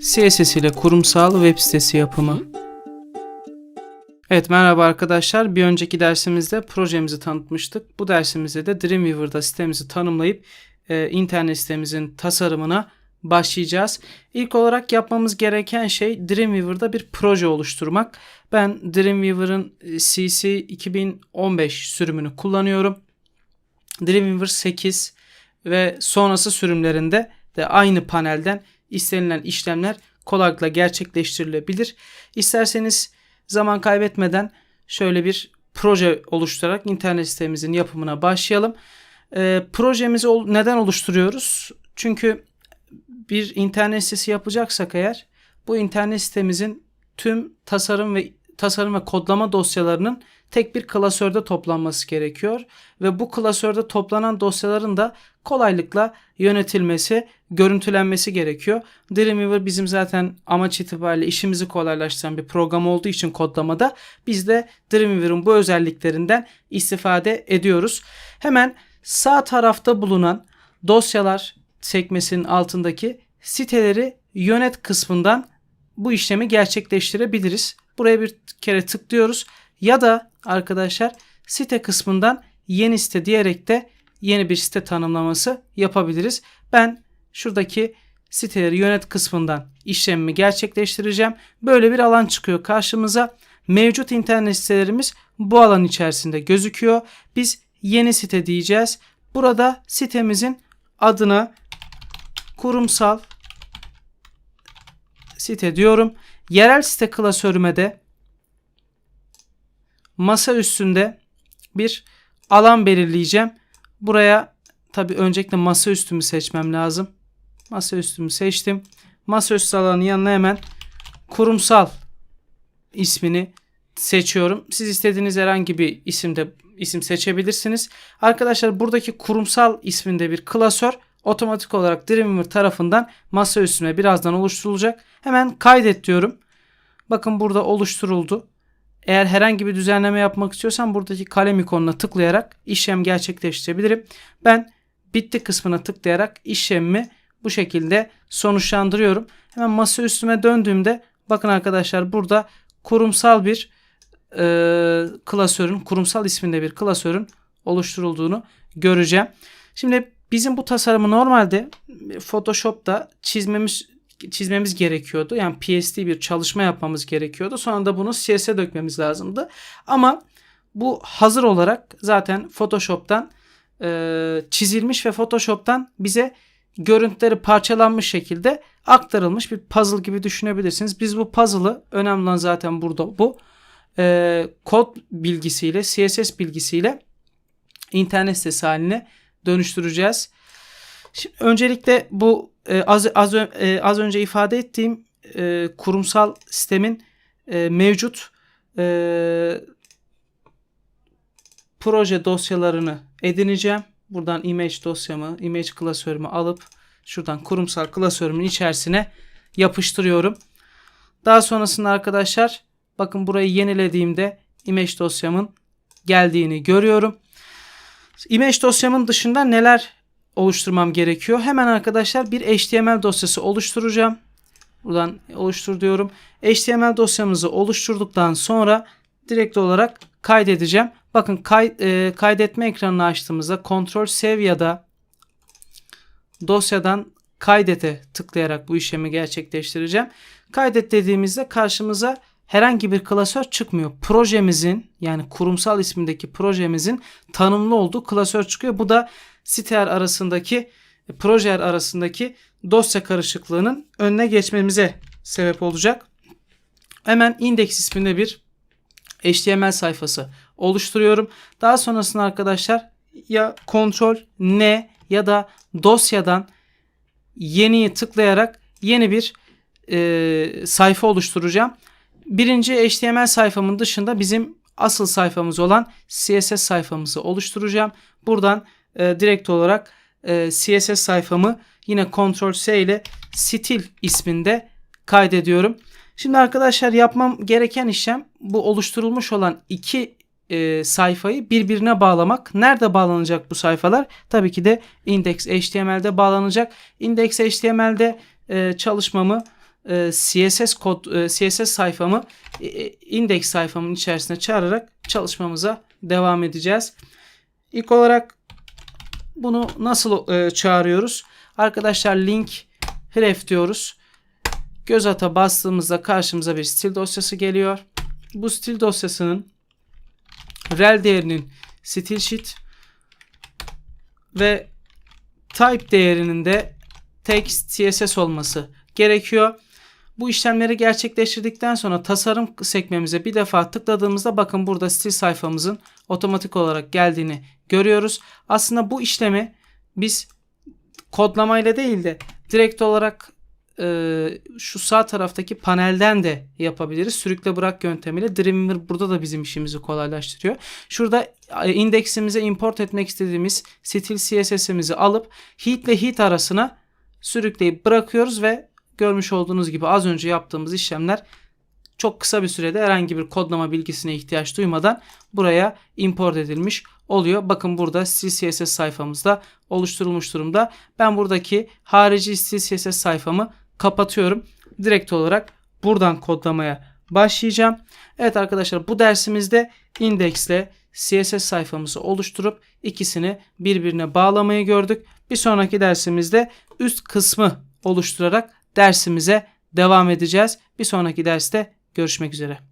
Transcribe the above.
CSS ile kurumsal web sitesi yapımı. Evet merhaba arkadaşlar. Bir önceki dersimizde projemizi tanıtmıştık. Bu dersimizde de Dreamweaver'da sitemizi tanımlayıp e, internet sitemizin tasarımına başlayacağız. İlk olarak yapmamız gereken şey Dreamweaver'da bir proje oluşturmak. Ben Dreamweaver'ın e, CC 2015 sürümünü kullanıyorum. Dreamweaver 8 ve sonrası sürümlerinde de aynı panelden istenilen işlemler kolaylıkla gerçekleştirilebilir. İsterseniz zaman kaybetmeden şöyle bir proje oluşturarak internet sitemizin yapımına başlayalım. E, projemizi ol- neden oluşturuyoruz? Çünkü bir internet sitesi yapacaksak eğer bu internet sitemizin tüm tasarım ve tasarım ve kodlama dosyalarının tek bir klasörde toplanması gerekiyor ve bu klasörde toplanan dosyaların da kolaylıkla yönetilmesi, görüntülenmesi gerekiyor. Dreamweaver bizim zaten amaç itibariyle işimizi kolaylaştıran bir program olduğu için kodlamada biz de Dreamweaver'ın bu özelliklerinden istifade ediyoruz. Hemen sağ tarafta bulunan dosyalar sekmesinin altındaki siteleri yönet kısmından bu işlemi gerçekleştirebiliriz. Buraya bir kere tıklıyoruz ya da arkadaşlar site kısmından yeni site diyerek de yeni bir site tanımlaması yapabiliriz. Ben şuradaki siteleri yönet kısmından işlemimi gerçekleştireceğim. Böyle bir alan çıkıyor karşımıza. Mevcut internet sitelerimiz bu alan içerisinde gözüküyor. Biz yeni site diyeceğiz. Burada sitemizin adına kurumsal site diyorum. Yerel site klasörüme de masa üstünde bir alan belirleyeceğim. Buraya tabi öncelikle masa üstümü seçmem lazım. Masa üstümü seçtim. Masa üstü alanın yanına hemen kurumsal ismini seçiyorum. Siz istediğiniz herhangi bir isimde isim seçebilirsiniz. Arkadaşlar buradaki kurumsal isminde bir klasör otomatik olarak Dreamweaver tarafından masa üstüne birazdan oluşturulacak. Hemen kaydet diyorum. Bakın burada oluşturuldu. Eğer herhangi bir düzenleme yapmak istiyorsam buradaki kalem ikonuna tıklayarak işlem gerçekleştirebilirim. Ben bitti kısmına tıklayarak işlemimi bu şekilde sonuçlandırıyorum. Hemen masa üstüme döndüğümde bakın arkadaşlar burada kurumsal bir e, klasörün kurumsal isminde bir klasörün oluşturulduğunu göreceğim. Şimdi bizim bu tasarımı normalde Photoshop'ta çizmemiz çizmemiz gerekiyordu. Yani PSD bir çalışma yapmamız gerekiyordu. Sonra da bunu CS'e dökmemiz lazımdı. Ama bu hazır olarak zaten Photoshop'tan e, çizilmiş ve Photoshop'tan bize görüntüleri parçalanmış şekilde aktarılmış bir puzzle gibi düşünebilirsiniz. Biz bu puzzle'ı önemli olan zaten burada bu. E, kod bilgisiyle, CSS bilgisiyle internet sitesi haline dönüştüreceğiz. Şimdi öncelikle bu e, az az e, az önce ifade ettiğim e, kurumsal sistemin e, mevcut e, proje dosyalarını edineceğim. Buradan image dosyamı, image klasörümü alıp şuradan kurumsal klasörümün içerisine yapıştırıyorum. Daha sonrasında arkadaşlar bakın burayı yenilediğimde image dosyamın geldiğini görüyorum. Image dosyamın dışında neler oluşturmam gerekiyor? Hemen arkadaşlar bir HTML dosyası oluşturacağım. Buradan oluştur diyorum. HTML dosyamızı oluşturduktan sonra direkt olarak kaydedeceğim. Bakın kay, e, kaydetme ekranını açtığımızda Ctrl Save ya da dosyadan kaydete tıklayarak bu işlemi gerçekleştireceğim. Kaydet dediğimizde karşımıza herhangi bir klasör çıkmıyor. Projemizin yani kurumsal ismindeki projemizin tanımlı olduğu klasör çıkıyor. Bu da siteler arasındaki projeler arasındaki dosya karışıklığının önüne geçmemize sebep olacak. Hemen index isminde bir HTML sayfası oluşturuyorum. Daha sonrasında arkadaşlar ya kontrol N ya da dosyadan yeniyi tıklayarak yeni bir e, sayfa oluşturacağım. Birinci HTML sayfamın dışında bizim asıl sayfamız olan CSS sayfamızı oluşturacağım. Buradan e, direkt olarak e, CSS sayfamı yine Ctrl S ile stil isminde kaydediyorum. Şimdi arkadaşlar yapmam gereken işlem bu oluşturulmuş olan iki e, sayfayı birbirine bağlamak. Nerede bağlanacak bu sayfalar? Tabii ki de index HTML'de bağlanacak. Index HTML'de e, çalışmamı e, CSS kod e, CSS sayfamı e, e, index sayfamın içerisine çağırarak çalışmamıza devam edeceğiz. İlk olarak bunu nasıl e, çağırıyoruz? Arkadaşlar link href diyoruz. Göz ata bastığımızda karşımıza bir stil dosyası geliyor. Bu stil dosyasının rel değerinin stil sheet ve type değerinin de text CSS olması gerekiyor. Bu işlemleri gerçekleştirdikten sonra tasarım sekmemize bir defa tıkladığımızda bakın burada stil sayfamızın otomatik olarak geldiğini görüyoruz. Aslında bu işlemi biz kodlamayla değil de direkt olarak e, şu sağ taraftaki panelden de yapabiliriz. Sürükle bırak yöntemiyle Dreamweaver burada da bizim işimizi kolaylaştırıyor. Şurada e, indeksimize import etmek istediğimiz stil CSS'imizi alıp heat ile heat arasına sürükleyip bırakıyoruz ve görmüş olduğunuz gibi az önce yaptığımız işlemler çok kısa bir sürede herhangi bir kodlama bilgisine ihtiyaç duymadan buraya import edilmiş oluyor. Bakın burada stil CSS sayfamızda oluşturulmuş durumda. Ben buradaki harici stil CSS sayfamı kapatıyorum. Direkt olarak buradan kodlamaya başlayacağım. Evet arkadaşlar bu dersimizde indeksle CSS sayfamızı oluşturup ikisini birbirine bağlamayı gördük. Bir sonraki dersimizde üst kısmı oluşturarak dersimize devam edeceğiz. Bir sonraki derste görüşmek üzere.